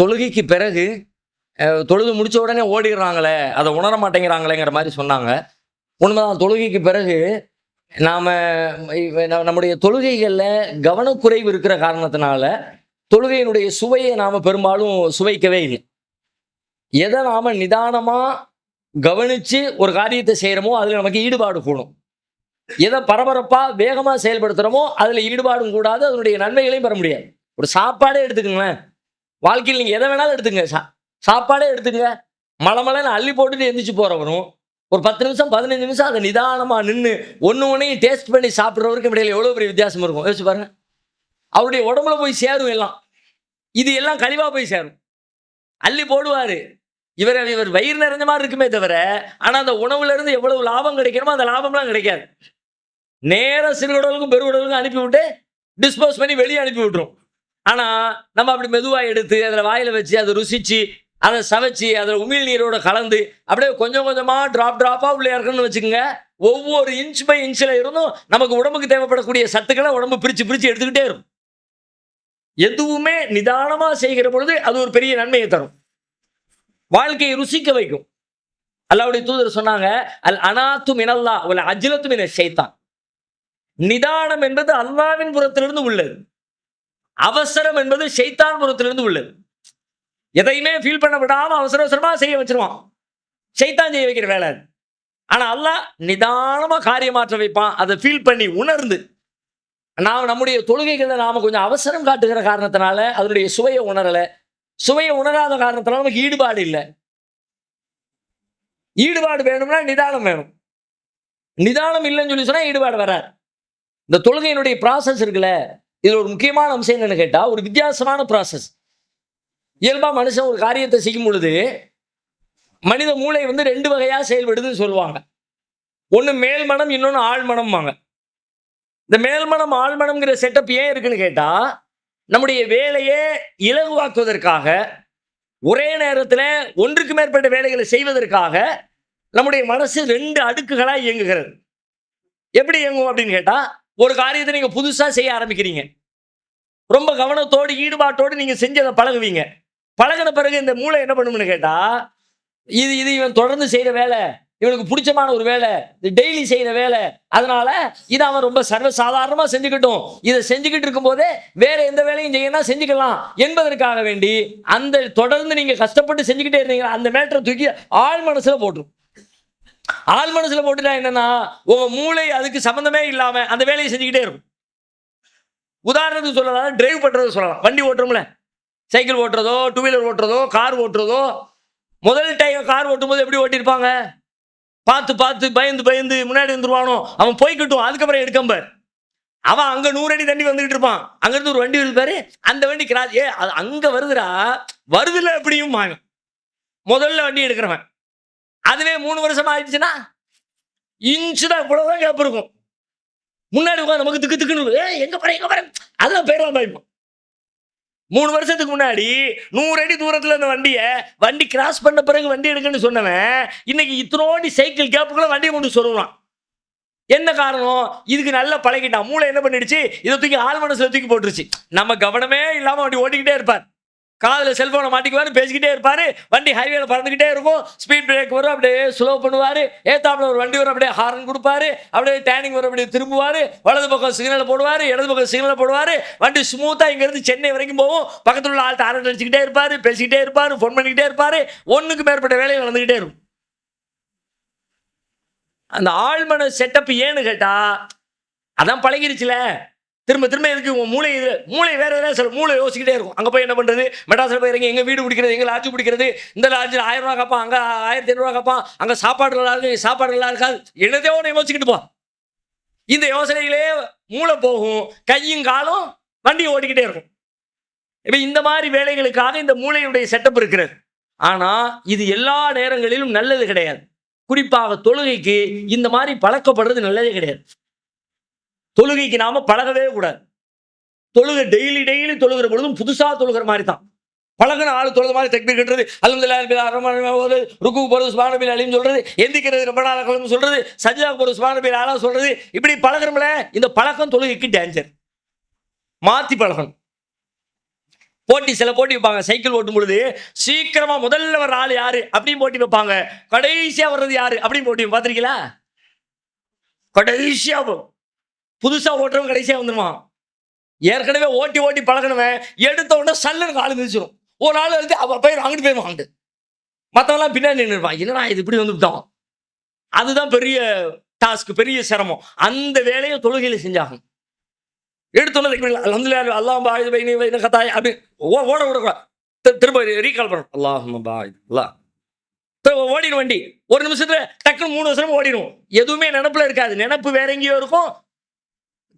தொழுகைக்கு பிறகு தொழுது முடிச்ச உடனே ஓடிடுறாங்களே அதை உணர மாட்டேங்கிறாங்களேங்கிற மாதிரி சொன்னாங்க. உண்மைதான் தொழுகைக்கு பிறகு நாம் நம்முடைய தொழுகைகளில் கவனக்குறைவு இருக்கிற காரணத்தினால தொழுகையினுடைய சுவையை நாம் பெரும்பாலும் சுவைக்கவே இல்லை. எதை நாம் நிதானமாக கவனித்து ஒரு காரியத்தை செய்கிறோமோ அதில் நமக்கு ஈடுபாடு கூடும். எதை பரபரப்பாக வேகமாக செயல்படுத்துகிறோமோ அதில் ஈடுபாடும் கூடாது அதனுடைய நன்மைகளையும் பெற முடியாது. ஒரு சாப்பாடே எடுத்துக்கங்களேன். வாழ்க்கையில் நீங்கள் எதை வேணாலும் எடுத்துங்க. சா சாப்பாடே எடுத்துங்க. மலை மலைன்னு அள்ளி போட்டுட்டு எந்திரிச்சு போகிறவரும் ஒரு பத்து நிமிஷம் பதினஞ்சு நிமிஷம் அதை நிதானமாக நின்று ஒன்று ஒன்றையும் டேஸ்ட் பண்ணி சாப்பிட்றவருக்கும் இடையில எவ்வளோ பெரிய வித்தியாசம் இருக்கும். யோசிச்சு பாருங்க. அவருடைய உடம்புல போய் சேரும் எல்லாம். இது எல்லாம் கழிவாக போய் சேரும். அள்ளி போடுவார். இவர் இவர் வயிறு நிறைஞ்ச மாதிரி இருக்குமே தவிர ஆனால் அந்த உணவுலேருந்து எவ்வளவு லாபம் கிடைக்கணுமோ அந்த லாபம்லாம் கிடைக்காது. நேராக சிறுகுடலுக்கும் பெருகுடலுக்கும் அனுப்பிவிட்டு டிஸ்போஸ் பண்ணி வெளியே அனுப்பி விட்டுரும். ஆனால் நம்ம அப்படி மெதுவாக எடுத்து அதில் வாயில் வச்சு அதை ருசித்து அதை சமைச்சி அதில் உமிழ் நீரோட கலந்து அப்படியே கொஞ்சம் கொஞ்சமாக ட்ராப் ட்ராப்பாக உள்ளே இறக்கணும்னு வச்சுக்கோங்க. ஒவ்வொரு இன்ச் பை இன்ச்சில் இருந்தும் நமக்கு உடம்புக்கு தேவைப்படக்கூடிய சத்துக்களை உடம்பு பிரித்து பிரித்து எடுத்துக்கிட்டே இருக்கும். எதுவுமே நிதானமாக செய்கிற பொழுது அது ஒரு பெரிய நன்மையை தரும். வாழ்க்கையை ருசிக்க வைக்கும். அல்லாவுடைய தூதர் சொன்னாங்க அல் அனாத்தும் இனல்லா உள்ள அஜிலத்தும் இன சைத்தான் நிதானம் என்பது அல்லாவின் புறத்திலிருந்து உள்ளது. அவசரம் என்பது ஷைத்தான் புறத்திலிருந்து உள்ளது. எதையுமே ஃபீல் பண்ண விடாம அவசர அவசரமா செய்ய வச்சிருவான். ஷைத்தான் செய்ய வைக்கிற வேலை அது. ஆனா அல்லாஹ் நிதானமா காரியமாற்ற வைப்பான். அதை ஃபீல் பண்ணி உணர்ந்து நாம் நம்முடைய தொழுகைகளில் நாம கொஞ்சம் அவசரம் காட்டுகிற காரணத்தினால அதனுடைய சுவையை உணரல. சுவையை உணராத காரணத்தினால நமக்கு ஈடுபாடு இல்லை. ஈடுபாடு வேணும்னா நிதானம் வேணும். நிதானம் இல்லைன்னு சொல்லி சொன்னா ஈடுபாடு வராது. இந்த தொழுகையினுடைய ப்ராசஸ் இருக்குல்ல இதில் ஒரு முக்கியமான அம்சம் என்னன்னு கேட்டால் ஒரு வித்தியாசமான ப்ராசஸ் இயல்பா மனுஷன் ஒரு காரியத்தை செய்யும் பொழுது மனித மூளை வந்து ரெண்டு வகையா செயல்படுதுன்னு சொல்லுவாங்க. ஒன்று மேல்மனம் இன்னொன்று ஆழ்மனம்வாங்க இந்த மேல்மனம் ஆழ்மனம்ங்கிற செட்டப் ஏன் இருக்குன்னு கேட்டால் நம்முடைய வேலையை இலகுவாக்குவதற்காக ஒரே நேரத்தில் ஒன்றுக்கு மேற்பட்ட வேலைகளை செய்வதற்காக நம்முடைய மனசு ரெண்டு அடுக்குகளாக இயங்குகிறது. எப்படி இயங்கும் அப்படின்னு கேட்டால் ஒரு காரியத்தை நீங்கள் புதுசாக செய்ய ஆரம்பிக்கிறீங்க. ரொம்ப கவனத்தோடு ஈடுபாட்டோடு நீங்கள் செஞ்சு அதை பழகுவீங்க. பழகின பிறகு இந்த மூளை என்ன பண்ணும்னு கேட்டால் இது இது இவன் தொடர்ந்து செய்கிற வேலை இவனுக்கு பிடிச்சமான ஒரு வேலை இது டெய்லி செய்கிற வேலை அதனால இதை அவன் ரொம்ப சர்வ சாதாரணமாக செஞ்சுக்கிட்டும். இதை செஞ்சுக்கிட்டு இருக்கும்போதே வேற எந்த வேலையும் செய்யணும் செஞ்சுக்கலாம். என்பதற்காக வேண்டி அந்த தொடர்ந்து நீங்கள் கஷ்டப்பட்டு செஞ்சுக்கிட்டே இருந்தீங்க அந்த மேட்டரை தூக்கி ஆழ் மனசில் போட்டுரும். ஆள் மனசுல போட்டுட்டா என்னன்னா உங்க மூளை அதுக்கு சம்மந்தமே இல்லாம அந்த வேலையை செஞ்சுக்கிட்டே இருக்கும். உதாரணத்துக்கு சொல்லலாம் டிரைவ் பண்றது சொல்லலாம். வண்டி ஓட்டுறோம்ல. சைக்கிள் ஓட்டுறதோ டூ வீலர் ஓட்டுறதோ கார் ஓட்டுறதோ முதல் டைம் கார் ஓட்டும் போது எப்படி ஓட்டியிருப்பாங்க? பார்த்து பார்த்து பயந்து பயந்து முன்னாடி வந்துருவானோ? அவன் போய்கிட்டும் அதுக்கப்புறம் எடுக்கம்பார் அவன் அங்க நூறு அடி தண்ணி வந்துகிட்டு இருப்பான். அங்க இருந்து ஒரு வண்டி இருப்பாரு அந்த வண்டி கிராஸ் ஏ அது அங்க வருதுடா வருதுல எப்படியும் முதல்ல வண்டி எடுக்கிறவன். அதுவே மூணு வருஷம் ஆயிடுச்சுன்னா இன்ச்சு தான் இவ்வளவுதான் கேப் இருக்கும். முன்னாடி உட்காந்து நமக்கு திக்கு திக்குன்னு எங்க போற எங்க போற? அதெல்லாம் பேரெல்லாம் பாய்ப்போம் மூணு வருஷத்துக்கு முன்னாடி நூறு அடி தூரத்துல இருந்த வண்டியை வண்டி கிராஸ் பண்ண பிறகு வண்டி எடுக்கணும்னு சொன்னவன் இன்னைக்கு இத்தனோண்டி சைக்கிள் கேப்புக்குள்ள வண்டியை கொண்டு சொல்லுவான் என்ன காரணம்? இதுக்கு நல்லா பழகிட்டான். மூளை என்ன பண்ணிடுச்சு? இதை தூக்கி ஆள் மனசுல தூக்கி போட்டுருச்சு. நம்ம கவனமே இல்லாம வண்டி ஓட்டிக்கிட்டே இருப்பார். காதில் செல்போனை மாட்டிக்குவாரு பேசிக்கிட்டே இருப்பாரு. வண்டி ஹைவேல பறந்துக்கிட்டே இருக்கும். ஸ்பீட் பிரேக் வரும் அப்படியே ஸ்லோ பண்ணுவாரு. ஏத்தாப்புல ஒரு வண்டி வரும் அப்படியே ஹார்ன் கொடுப்பாரு. அப்படியே டேனிங் வரும் அப்படியே திரும்புவாரு. வலது பக்கம் சிக்னல் போடுவாரு இடது பக்கம் சிக்னல் போடுவாரு. வண்டி ஸ்மூத்தாக இங்கேருந்து சென்னை வரைக்கும் போகும். பக்கத்தில் உள்ள ஆள்கிட்ட அரட்டை அடிச்சுக்கிட்டே இருப்பாரு பேசிக்கிட்டே இருப்பாரு ஃபோன் பண்ணிக்கிட்டே இருப்பாரு. ஒன்றுக்கு மேற்பட்ட வேலையை நடந்துக்கிட்டே இருக்கும். அந்த ஆழ்மன செட்டப் ஏன்னு கேட்டால் அதான் பழகிருச்சுல. திரும்ப திரும்ப எதுக்கு உன் மூளை இது மூளை வேற ஏதாவது சில மூளை யோசிக்கிட்டே இருக்கும். அங்கே போய் என்ன பண்ணுறது மெட்ராஸில் போய் இறங்கி எங்கே வீடு பிடிக்கிறது எங்கே லாட்ஜ் பிடிக்கிறது? இந்த லாட்ஜில் ஆயிரம் ரூபா காப்பான் அங்கே ஆயிரத்தி ஐநூறுவா காப்பான் அங்கே சாப்பாடு நல்லா இருக்கு சாப்பாடு நல்லா இருக்காது. என்னதே ஒன்று யோசிச்சுக்கிட்டு போ இந்த யோசனைகளே மூளை போகும் கையும் காலும் வண்டியை ஓடிக்கிட்டே இருக்கும். இப்போ இந்த மாதிரி வேலைகளுக்காக இந்த மூளையுடைய செட்டப் இருக்கிறது. ஆனால் இது எல்லா நேரங்களிலும் நல்லது கிடையாது. குறிப்பாக தொழுகைக்கு இந்த மாதிரி பழக்கப்படுறது நல்லதே கிடையாது. தொழுகைக்கு நாம பழகவே கூடாது. தொழுகை டெய்லி டெய்லி தொழுகிற பொழுதும் புதுசாக தொழுகிற மாதிரி தான் பழகின ஆள் தொழுது மாதிரி டெக்னிக் கட்டுறது அல்லது ருக்கு போகிறது சுபானபில் அலின்னு சொல்றது எந்திக்கிறது ரொம்ப நாள் கலந்து சொல்றது சஜ்ஜா போகிறது சுபானபில் ஆளா சொல்றது இப்படி பழகிறோம்ல இந்த பழக்கம் தொழுகைக்கு டேஞ்சர் மாற்றி பழகணும். போட்டி சில போட்டி வைப்பாங்க சைக்கிள் ஓட்டும் பொழுது சீக்கிரமா முதல்ல வர ஆள் யாரு அப்படின்னு போட்டி வைப்பாங்க. கடைசியா வர்றது யாரு அப்படின்னு போட்டி பார்த்துருக்கீங்களா கடைசியா வ- புதுசா ஓட்டுறவன் கடைசியா வந்துருவான். ஏற்கனவே ஓட்டி ஓட்டி பழகினவன் எடுத்த உடனே சல்லுன்னு காலு மிதிச்சிடும் ஒரு நாள் எழுதி அவ போய் அங்கிட்டு போய் வாங்கிட்டு மற்றவெல்லாம் பின்னாடி நின்றுப்பான் என்னடா இது இப்படி வந்துவிட்டோம் அதுதான் பெரிய டாஸ்க் பெரிய சிரமம். அந்த வேலையை தொழுகையில் செஞ்சாகும் எடுத்தோன்னே அலமதுல்லா அல்லாஹ் பாயுது பைனி வைன கத்தாய் அப்படி ஓ ஓட விடக்கூடாது திரும்ப ரீகால் பண்ணும் அல்லாஹ் பாயுது ஓடிடும் வண்டி. ஒரு நிமிஷத்துல டக்குன்னு மூணு வருஷமும் ஓடிடும். எதுவுமே நினப்புல இருக்காது. நினப்பு வேற எங்கேயோ இருக்கும்.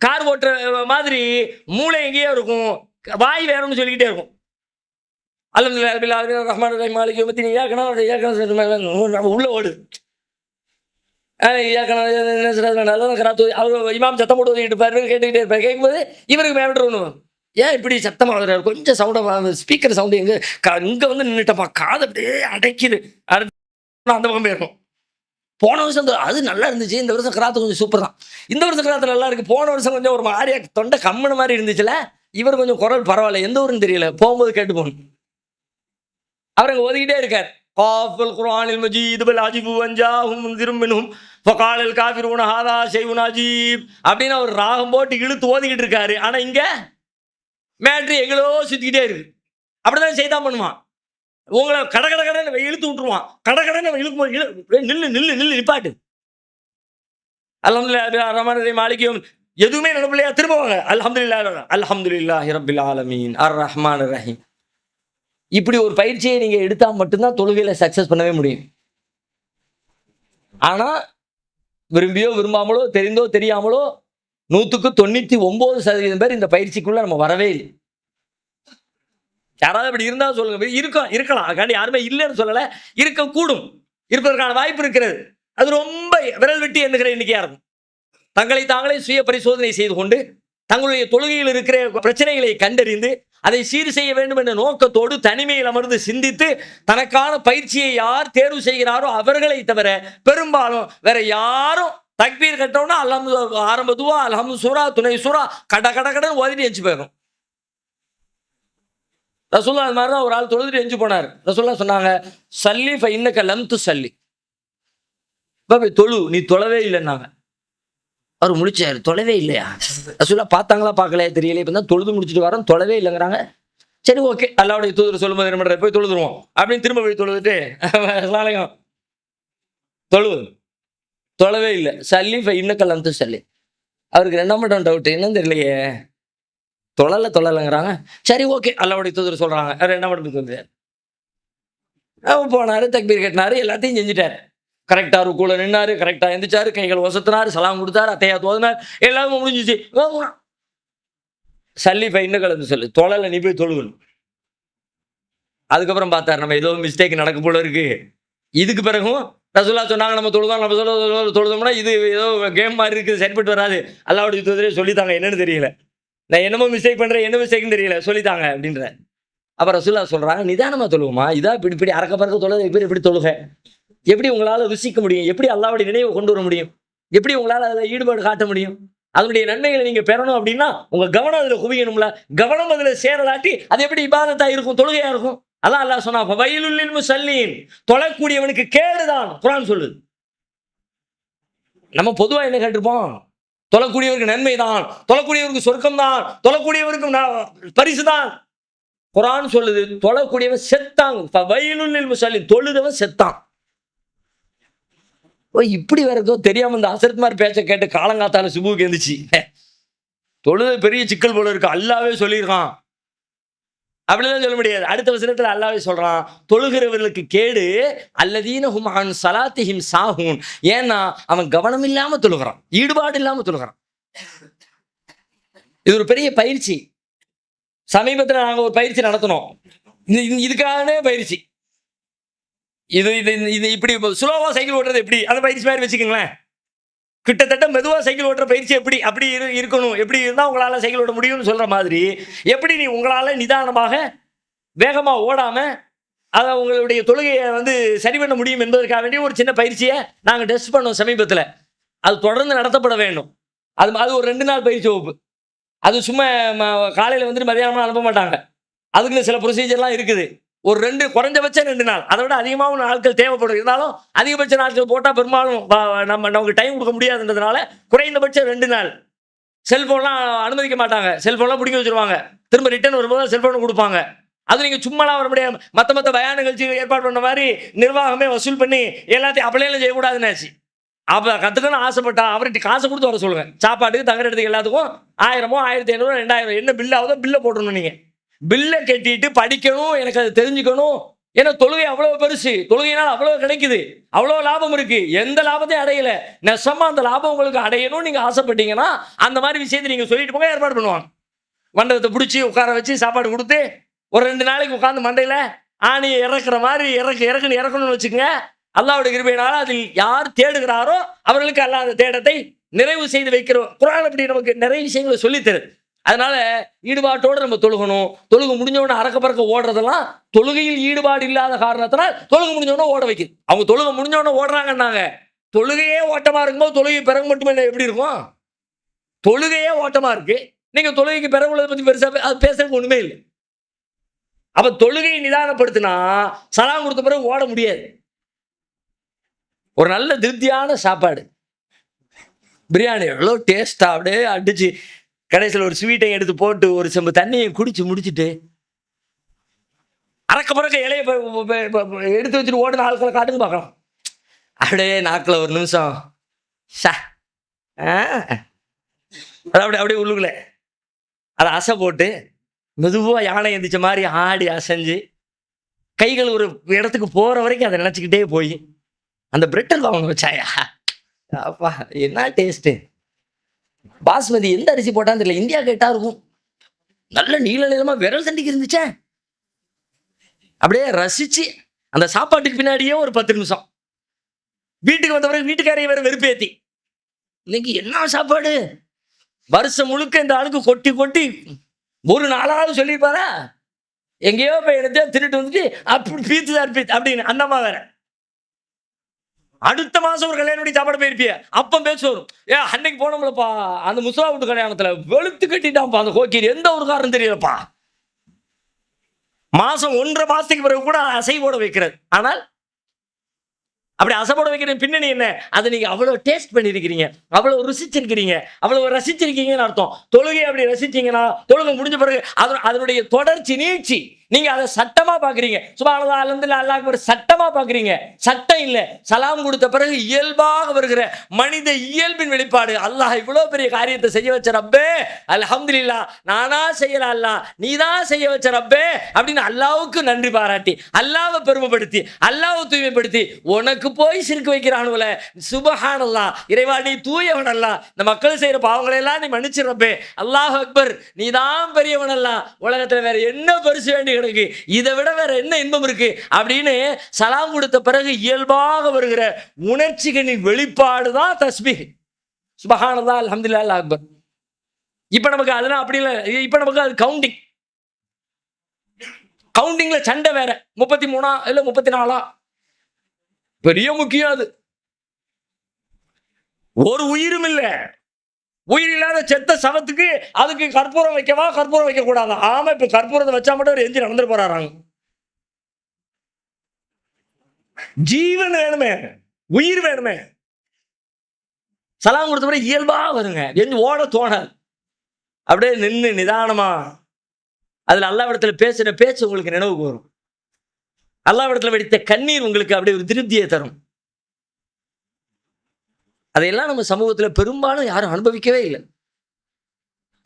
கார் ஓட்டுற மாதிரி மூளை எங்கேயோ இருக்கும். வாய் வேணும்னு சொல்லிக்கிட்டே இருக்கும். அல்ஹம்துலில்லாஹி ரபில் ஆலமீன். ரஹ்மான் ரஹீம். மாலிக் யௌமித்தீன் இய்யாக நஅபுது வ இய்யாக நஸ்தஈன் நம்ம உள்ள ஓடு. அஹ் கராத்து அவர் இமாம் சத்தம் போட்டு ஓதிட்டு இருப்பாரு. கேட்டுக்கிட்டே இருப்பாரு. கேட்கும்போது இவருக்கு மேவிட்டு ஒன்று ஏன் இப்படி சத்தமாக வர்றாரு? கொஞ்சம் சவுண்டாக ஸ்பீக்கர் சவுண்டு எங்க க- இங்க வந்து நின்றுட்டப்பா காது அப்படியே அடைக்குது. அடுத்து அந்த பக்கம் போயிருக்கும் போன வருஷம் அது நல்லா இருந்துச்சு. இந்த வருஷம் கிராத்து கொஞ்சம் சூப்பர் தான். இந்த வருஷம் கிராத்து நல்லா இருக்கு. போன வருஷம் கொஞ்சம் ஒரு மாதிரியா தொண்டை கம்மன மாதிரி இருந்துச்சுல. இவர் கொஞ்சம் குரல் பரவாயில்ல. எந்த ஊருன்னு தெரியல. போகும்போது கேட்டு போகணும் அவர் அங்கே ஒதுக்கிட்டே இருக்கார். காஃபுல் குரானில் மஜீத் பல் அஜிபு வஞ்சாஹும் திரும்பினும் மின்ஹும் ஃபகாலல் காஃபிரூன ஹாதா ஷைஉன் அஜீப் அப்படின்னு அவர் ராகம் போட்டு இழுத்து ஓதிக்கிட்டு இருக்காரு. ஆனால் இங்கே மேட்ரு எங்களோ சுத்திக்கிட்டே இருக்கு. அப்படிதான் செய்தான் பண்ணுவான். உங்களை கட கட கடன்னு இழுத்து விட்டுருவான். கட கடன்னு இழுக்கும் போது இழு- நில்லு நில்லு நில்லு நிப்பாட்டு. அல்ஹம்துலில்லாஹி ரஹ்மான் ரஹீம் மாலிகியும் எதுவுமே நினைப்பில்லையா? திரும்ப வாங்க. அலமதுல்லா அல்ஹம்துலில்லாஹி ரப்பில் ஆலமீன் அர் ரஹ்மான் ரஹீம் இப்படி ஒரு பயிற்சியை நீங்கள் எடுத்தால் மட்டும்தான் தொழுகையில் சக்ஸஸ் பண்ணவே முடியும். ஆனால் விரும்பியோ விரும்பாமலோ தெரிந்தோ தெரியாமலோ நூற்றுக்கு தொண்ணூற்றி ஒம்பது சதவீதம் பேர் இந்த பயிற்சிக்குள்ளே நம்ம வரவே இல்லை. யாராவது அப்படி இருந்தால் சொல்லுங்க. இருக்கும் இருக்கலாம். அதுக்காண்டி யாருமே இல்லைன்னு சொல்லலை. இருக்கக்கூடும் இருப்பதற்கான வாய்ப்பு இருக்கிறது. அது ரொம்ப விரல் வெட்டி எண்ணுகிற எண்ணிக்கையாக இருக்கும். தங்களை தாங்களே சுய பரிசோதனை செய்து கொண்டு தங்களுடைய தொழுகையில் இருக்கிற பிரச்சனைகளை கண்டறிந்து அதை சீர் செய்ய வேண்டும் என்ற நோக்கத்தோடு தனிமையில் அமர்ந்து சிந்தித்து தனக்கான பயிற்சியை யார் தேர்வு செய்கிறாரோ அவர்களை தவிர பெரும்பாலும் வேற யாரும் தக்பீர் கட்டோம்னா அல்ஹம்து ஆரம்ப துவா அல்ஹம் சூரா துணை சூரா கட கட கடன் ஓதிட்டு எஞ்சி போயிடும் ரசோல்லா அது மாதிரி தான் ஒரு ஆள் தொழுதுட்டு எஞ்சி போனார். ரசூல்லா சொன்னாங்க சல்லி ஃபை இன்னக்க லம்து சல்லி பாபி தொழு நீ தொழவே இல்லைன்னாங்க. அவர் முடிச்சார் தொலைவே இல்லையா? ரசூல்லா பார்த்தாங்களா பார்க்கலையா தெரியல இப்போ தான் தொழுது முடிச்சுட்டு வரோம் தொலைவே இல்லைங்கிறாங்க. சரி ஓகே. அல்லாவுடைய தூதர் சொல்லும்போது என்ன பண்ணுற போய் தொழுதுருவோம். அப்படின்னு திரும்ப போய் தொழுதுட்டு அஸ்ஸலாமு தொழு. தொலைவே இல்லை. சல்லி ஃபை இன்னக்க லம் சல்லி அவருக்கு ரெண்டாம் மட்டும் டவுட் என்னன்னு தெரியலையே. தொழல தொழலைங்கிறாங்க. சரி ஓகே. அல்லாவுடைய தூதர் சொல்கிறாங்க அவர் என்ன மட்டும் வந்து அவன் போனார் தக்பீர் கட்டினார் எல்லாத்தையும் செஞ்சுட்டார். கரெக்டாக ருக்குல நின்னார் கரெக்டாக எந்திரிச்சார் கைகள் ஒசத்தினார் சலாம் கொடுத்தாரு அத்தையா தோதினார் எல்லாமே முடிஞ்சிச்சு. சல்லி பையன் கலந்து சொல்லு. தொழல நீ போய் தொழுகணும். அதுக்கப்புறம் பார்த்தார் நம்ம ஏதோ மிஸ்டேக் நடக்க போல இருக்கு. இதுக்கு பிறகும் ரசூல்லா சொன்னாங்க நம்ம தொழுதோம் நம்ம சொல்ல தொழுதோம்னா இது ஏதோ கேம் மாதிரி இருக்குது சரிப்பட்டு வராது. அல்லாவுடைய தூதரே சொல்லித்தாங்க என்னன்னு தெரியல. நான் என்னமோ மிஸ்டேக் பண்றேன் என்ன மிஸ்டேக்னு தெரியல சொல்லித்தாங்க அப்படின்ற. அப்ப ரசூல்லா சொல்றாங்க நிதானமா தொழுவோமா? இதாக இப்படி இப்படி அறக்க பறக்க தொழுது இப்படி இப்படி தொழுக? எப்படி உங்களால ருசிக்க முடியும்? எப்படி அல்லாவுடைய நினைவை கொண்டு வர முடியும்? எப்படி உங்களால அதில் ஈடுபாடு காட்ட முடியும்? அதனுடைய நன்மைகளை நீங்க பெறணும் அப்படின்னா உங்க கவனம் அதுல குவியணும்ல. கவனம் அதுல சேரலாட்டி அது எப்படி இபாதத்தாக இருக்கும் தொழுகையா இருக்கும்? அதான் அல்லா சொன்னா வயலுள்ளில் முசல்லீன் தொழக்கூடியவனுக்கு கேடுதான் குரான் சொல்லுது. நம்ம பொதுவா என்ன கேட்டிருப்போம்? தொழக்கூடியவருக்கு நன்மை தான் தொழக்கூடியவருக்கு சொர்க்கம் தான் தொழக்கூடியவருக்கு பரிசு தான் குரான் சொல்லுது தொழக்கூடியவன் செத்தாங்க வயலுள்ளில் முசல்லீன் தொழுதவன் செத்தான். ஓ இப்படி வேற ஏதோ தெரியாம இந்த அசரத்மார் பேச்ச கேட்டு காலங்காத்தால சுபுக்கு எந்திரிச்சு. தொழுத பெரிய சிக்கல் போல இருக்கு. அல்லாவே சொல்லியிருக்கான். அப்படிலாம் சொல்ல முடியாது. அடுத்த வசனத்தில் அல்லாவே சொல்றான் தொழுகிறவர்களுக்கு கேடு அல்லதீன ஹுமான் சலாத்திஹிம் சாஹூன். ஏன்னா அவன் கவனம் இல்லாமல் தொழுகிறான் ஈடுபாடு இல்லாம தொழுகிறான். இது ஒரு பெரிய பயிற்சி. சமீபத்துல நாங்க ஒரு பயிற்சி நடத்தினோம். இது- இதுக்காகவே பயிற்சி. இது இது இது இப்படி சுலோவா சைக்கிள் ஓட்டுறது எப்படி? அந்த பயிற்சி மாதிரி வச்சுக்கோங்களேன். கிட்டத்தட்ட மெதுவாக சைக்கிள் ஓட்டுற பயிற்சி எப்படி அப்படி இரு- இருக்கணும் எப்படி இருந்தால் உங்களால் சைக்கிள் ஓட்ட முடியும்னு சொல்கிற மாதிரி எப்படி நீ உங்களால் நிதானமாக வேகமாக ஓடாமல் அதை உங்களுடைய தொழுகையை வந்து சரி பண்ண முடியும் என்பதற்காக வேண்டிய ஒரு சின்ன பயிற்சியை நாங்கள் டெஸ்ட் பண்ணோம் சமீபத்தில். அது தொடர்ந்து நடத்தப்பட வேண்டும். அது அது ஒரு ரெண்டு நாள் பயிற்சி வகுப்பு. அது சும்மா காலையில் வந்துட்டு மதியானமாக அனுப்ப மாட்டாங்க. அதுக்குன்னு சில ப்ரொசீஜர்லாம் இருக்குது. ஒரு ரெண்டு குறைஞ்சபட்சம் ரெண்டு நாள். அதை விட அதிகமாகவும் நாட்கள் தேவைப்படும். இருந்தாலும் அதிகபட்ச நாட்கள் போட்டால் பெரும்பாலும் நம்ம நமக்கு டைம் கொடுக்க முடியாதுன்றதுனால குறைந்தபட்சம் ரெண்டு நாள். செல்ஃபோன்லாம் அனுமதிக்க மாட்டாங்க. செல்ஃபோன்லாம் பிடிக்க வச்சிருவாங்க. திரும்ப ரிட்டர்ன் வரும்போது செல்ஃபோன் கொடுப்பாங்க. அது நீங்கள் சும்மாலாம் வர முடியாது மற்ற மற்ற பயான நிகழ்ச்சி ஏற்பாடு பண்ண மாதிரி நிர்வாகமே வசூல் பண்ணி எல்லாத்தையும் அப்படியெல்லாம் செய்யக்கூடாதுன்னாச்சு அப்போ கற்றுக்கணும்னு ஆசைப்பட்டா அவர்கிட்ட காசு கொடுத்து வர சொல்லுங்கள் சாப்பாட்டுக்கு தங்குற இடத்துக்கு எல்லாத்துக்கும் ஆயிரமோ ஆயிரத்தி ஐநூறு ரெண்டாயிரம் என்ன பில் ஆகுதோ பில்லை போடணும் நீங்கள் பில்லை கட்டிட்டு படிக்கணும் எனக்கு அதை தெரிஞ்சுக்கணும். ஏன்னா தொழுகை அவ்வளோ பெருசு. தொழுகையினால் அவ்வளோ கிடைக்குது. அவ்வளோ லாபம் இருக்குது எந்த லாபத்தையும் அடையலை. நெசமாக அந்த லாபம் உங்களுக்கு அடையணும்னு நீங்கள் ஆசைப்பட்டீங்கன்னா அந்த மாதிரி விஷயத்தை நீங்கள் சொல்லிட்டு போங்க ஏற்பாடு பண்ணுவாங்க. மண்டபத்தை பிடிச்சி உட்கார வச்சு சாப்பாடு கொடுத்து ஒரு ரெண்டு நாளைக்கு உட்காந்து மண்டையில் ஆணியை இறக்குற மாதிரி இறக்கு இறக்குன்னு இறக்கணும்னு வச்சுக்கோங்க. அல்லாவுடைய கிருபையினால அதில் யார் தேடுகிறாரோ அவர்களுக்கு அல்லாத தேடத்தை நிறைவு செய்து வைக்கிறோம் குரான் அப்படி நமக்கு நிறைய விஷயங்களை சொல்லித்தருது. அதனால ஈடுபாட்டோடு நம்ம தொழுகணும். தொழுகு முடிஞ்சவொடனே அறக்க பறக்க ஓடுறதெல்லாம் தொழுகையில் ஈடுபாடு இல்லாத காரணத்தினால் தொழுகு முடிஞ்சவொடனே ஓட வைக்குது. அவங்க தொழுகை முடிஞ்சவொடனே ஓடுறாங்கன்னாங்க. தொழுகையே ஓட்டமாக இருக்கும்போது தொழுகை பிறகு மட்டுமே எப்படி இருக்கும்? தொழுகையே ஓட்டமாக இருக்கு. நீங்கள் தொழுகைக்கு பிறகு உள்ளதை பற்றி பெருசாக அது பேசுறதுக்கு ஒன்றுமே இல்லை. அப்போ தொழுகையை நிதானப்படுத்தினா சலாம் கொடுத்த பிறகு ஓட முடியாது. ஒரு நல்ல திருப்தியான சாப்பாடு. பிரியாணி எவ்வளோ டேஸ்ட்டாக அப்படியே அடிச்சு கடைசியில் ஒரு ஸ்வீட்டை எடுத்து போட்டு ஒரு செம்பு தண்ணியை குடிச்சு முடிச்சிட்டு அறக்க பிறக்க இலைய எடுத்து வச்சுட்டு ஓடுன ஆட்களை காட்டுங்க பார்க்கலாம். அப்படியே நாக்கில் ஒரு நிமிஷம். ஷா. ஆ. அது அப்படியே அப்படியே உள்ளுக்குள்ள. அதை அசை போட்டு மெதுவாக யானை எந்திரிச்ச மாதிரி ஆடி அசைஞ்சு கைகள் ஒரு இடத்துக்கு போகிற வரைக்கும் அதை நினச்சிக்கிட்டே போய் அந்த பிரெட்டல் வாங்கணும் வச்சாயா? அப்பா என்ன டேஸ்ட்டு பாஸ்மதி எந்த அரிசி போட்டான்னு தெரியல. இந்தியா கேட்டா இருக்கும். நல்ல நீள நீளமா விரல் தண்டிக்கு இருந்துச்சே. அப்படியே ரசிச்சு அந்த சாப்பாட்டுக்கு பின்னாடியே ஒரு பத்து நிமிஷம். வீட்டுக்கு வந்த பிறகு வீட்டுக்காரைய வேற வெறுப்பேத்தி இன்னைக்கு என்ன சாப்பாடு? வருஷம் முழுக்க இந்த ஆளுக்கு கொட்டி கொட்டி ஒரு நாளாவது சொல்லியிருப்பாரா? எங்கேயோ போய் எடுத்து திருட்டு வந்துட்டு அப்படி பீத்து தான் அப்படின்னு அந்தம்மா வேற. அடுத்த மாதம் ஒரு கல்யாணம் சாப்பாடு போயிருப்பிய. அப்போ பேச்சு வரும். ஏ அன்னைக்கு போனோம்லப்பா அந்த முஸ்லா வீட்டு கல்யாணத்தில் வெளுத்து கட்டிட்டான்ப்பா அந்த கோக்கீர். எந்த ஒரு காரணம் தெரியலப்பா. மாதம் ஒன்றரை மாதத்துக்கு பிறகு கூட அசைவோட வைக்கிறது. ஆனால் அப்படி அசைப்போட வைக்கிற பின்னணி என்ன? அதை நீங்கள் அவ்வளோ டேஸ்ட் பண்ணியிருக்கிறீங்க. அவ்வளோ ருசிச்சிருக்கிறீங்க. அவ்வளோ ரசிச்சிருக்கீங்கன்னு அர்த்தம். தொழுகை அப்படி ரசிச்சீங்கன்னா தொழுகை முடிஞ்ச பிறகு அதனுடைய தொடர்ச்சி நீட்சி. நீங்க அதை சட்டமா பாக்குறீங்க சுபானதா அலந்துல அல்லாஹ் ஒரு சட்டமா பாக்குறீங்க சட்டம் இல்லை. சலாம் கொடுத்த பிறகு இயல்பாக வருகிற மனித இயல்பின் வெளிப்பாடு. அல்லாஹ் இவ்வளவு பெரிய காரியத்தை செய்ய வச்ச ரப்பே. அல்ஹம்துலில்லாஹ் நானா செய்யல அல்லாஹ். நீதான் செய்ய வச்ச ரப்பே அப்படின்னு அல்லாவுக்கு நன்றி பாராட்டி அல்லாவை பெருமைப்படுத்தி அல்லாவை தூய்மைப்படுத்தி உனக்கு போய் சிரிக்க வைக்கிறானுல சுபஹானல்லா இறைவா நீ தூயவன் அல்லா இந்த மக்கள் செய்யற பாவங்களையெல்லாம் எல்லாம் நீ மன்னிச்சிடப்பே அல்லாஹ் அக்பர் நீதான் பெரியவன் அல்லா உலகத்துல வேற என்ன பரிசு வேண்டி எனக்கு இதை விட வேற என்ன இன்பம் இருக்கு? அப்படின்னு சலாம் கொடுத்த பிறகு இயல்பாக வருகிற உணர்ச்சிகளின் வெளிப்பாடு தான் தஸ்பீஹ். சுபஹானல்லா அலமதுல்லா அக்பர். இப்ப நமக்கு அதெல்லாம் அப்படி இல்லை. இப்ப நமக்கு அது கவுண்டிங் கவுண்டிங்ல சண்டை வேற. முப்பத்தி மூணா இல்ல முப்பத்தி நாலா பெரிய முக்கியம் அது. ஒரு உயிரும் இல்லை. உயிர் இல்லாத செத்த சவத்துக்கு அதுக்கு கற்பூரம் வைக்கவா? கற்பூரம் வைக்க கூடாதா ஆமா இப்ப கற்பூரத்தை வச்சா மட்டும் ஒரு எஞ்சி நடந்துட்டு போறாங்க ஜீவன் வேணுமே உயிர் வேணுமே. சலாம் கொடுத்த பிறகு இயல்பா வருங்க. எஞ்சி ஓட தோணாது. அப்படியே நின்று நிதானமா அதுல அல்லாவிடத்துல பேசின பேச்சு உங்களுக்கு நினைவுக்கு வரும். அல்லாவிடத்துல வெடித்த கண்ணீர் உங்களுக்கு அப்படியே ஒரு திருப்தியை தரும். அதையெல்லாம் நம்ம சமூகத்தில் பெரும்பாலும் யாரும் அனுபவிக்கவே இல்லை.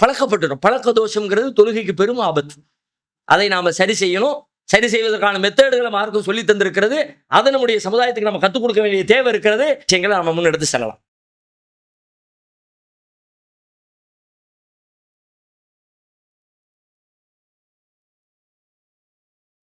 பழக்கப்பட்டுடும் பழக்க தோஷம்ங்கிறது தொழுகைக்கு பெரும் ஆபத்து. அதை நாம் சரி செய்யணும். சரி செய்வதற்கான மெத்தேடுகளை மார்க்கம் சொல்லி தந்திருக்கிறது. அதை நம்முடைய சமுதாயத்துக்கு நம்ம கற்றுக் கொடுக்க வேண்டிய தேவை இருக்கிறது. விஷயங்களை நம்ம முன்னெடுத்து செல்லலாம்.